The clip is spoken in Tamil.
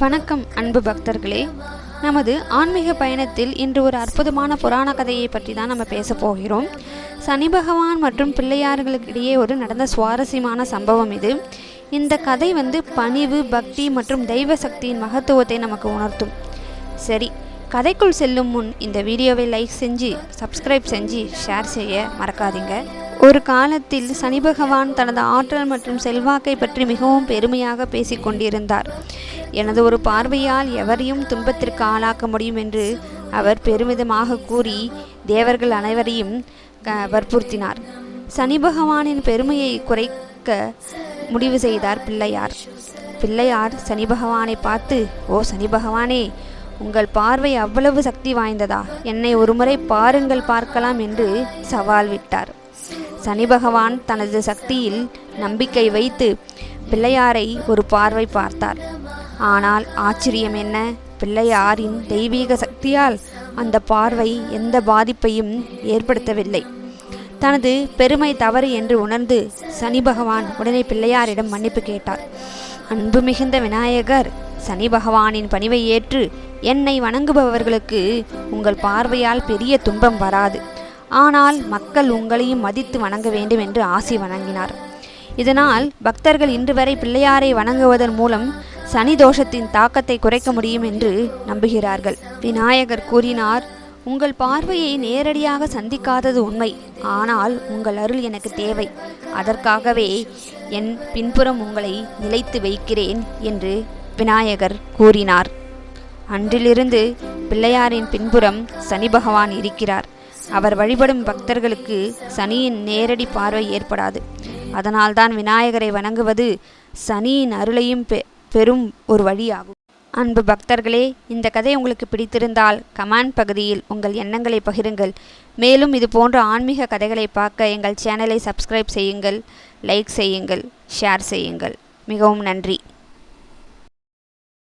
வணக்கம் அன்பு பக்தர்களே. நமது ஆன்மீக பயணத்தில் இன்று ஒரு அற்புதமான புராண கதையை பற்றி தான் நம்ம பேச போகிறோம். சனி பகவான் மற்றும் பிள்ளையார்களுக்கிடையே ஒரு நடந்த சுவாரஸ்யமான சம்பவம் இது. இந்த கதை வந்து பணிவு பக்தி மற்றும் தெய்வ சக்தியின் மகத்துவத்தை நமக்கு உணர்த்தும். சரி கதைக்குள் செல்லும் முன் இந்த வீடியோவை லைக் செஞ்சு சப்ஸ்கிரைப் செஞ்சு ஷேர் செய்ய மறக்காதீங்க. ஒரு காலத்தில் சனி பகவான் தனது ஆற்றல் மற்றும் செல்வாக்கை பற்றி மிகவும் பெருமையாக பேசிக் கொண்டிருந்தார். எனது ஒரு பார்வையால் எவரையும் துன்பத்திற்கு ஆளாக்க முடியும் என்று அவர் பெருமிதமாக கூறி தேவர்கள் அனைவரையும் க- வற்புறுத்தினார். சனி பகவானின் பெருமையை குறைக்க முடிவு செய்தார் பிள்ளையார். பிள்ளையார் சனி பகவானை பார்த்து ஓ சனி பகவானே உங்கள் பார்வை அவ்வளவு சக்தி வாய்ந்ததா? என்னை ஒருமுறை பாருங்கள் பார்க்கலாம் என்று சவால் விட்டார். சனி பகவான் தனது சக்தியில் நம்பிக்கை வைத்து பிள்ளையாரை ஒரு பார்வை பார்த்தார். ஆனால் ஆச்சரியம் என்ன? பிள்ளையாரின் தெய்வீக சக்தியால் அந்த பார்வை எந்த பாதிப்பையும் ஏற்படுத்தவில்லை. தனது பெருமை தவறு என்று உணர்ந்து சனி பகவான் உடனே பிள்ளையாரிடம் மன்னிப்பு கேட்டார். அன்பு மிகுந்த விநாயகர் சனி பகவானின் பணிவை ஏற்று என்னை வணங்குபவர்களுக்கு உங்கள் பார்வையால் பெரிய துன்பம் வராது. ஆனால் மக்கள் உங்களையும் மதித்து வணங்க வேண்டும் என்று ஆசி வணங்கினார். இதனால் பக்தர்கள் இன்று வரை பிள்ளையாரை வணங்குவதன் மூலம் சனி தோஷத்தின் தாக்கத்தை குறைக்க முடியும் என்று நம்புகிறார்கள். விநாயகர் கூறினார் உங்கள் பார்வையை நேரடியாக சந்திக்காதது உண்மை. ஆனால் உங்கள் அருள் எனக்கு தேவை. அதற்காகவே என் பின்புறம் உங்களை நிலைத்து வைக்கிறேன் என்று விநாயகர் கூறினார். அன்றிலிருந்து பிள்ளையாரின் பின்புறம் சனி பகவான் இருக்கிறார். அவர் வழிபடும் பக்தர்களுக்கு சனியின் நேரடி பார்வை ஏற்படாது. அதனால்தான் விநாயகரை வணங்குவது சனியின் அருளையும் பெ பெறும் ஒரு வழியாகும். அன்பு பக்தர்களே இந்த கதை உங்களுக்கு பிடித்திருந்தால் கமெண்ட் பகுதியில் உங்கள் எண்ணங்களை பகிருங்கள். மேலும் இது போன்ற ஆன்மீக கதைகளை பார்க்க எங்கள் சேனலை சப்ஸ்கிரைப் செய்யுங்கள் லைக் செய்யுங்கள் ஷேர் செய்யுங்கள். மிகவும் நன்றி.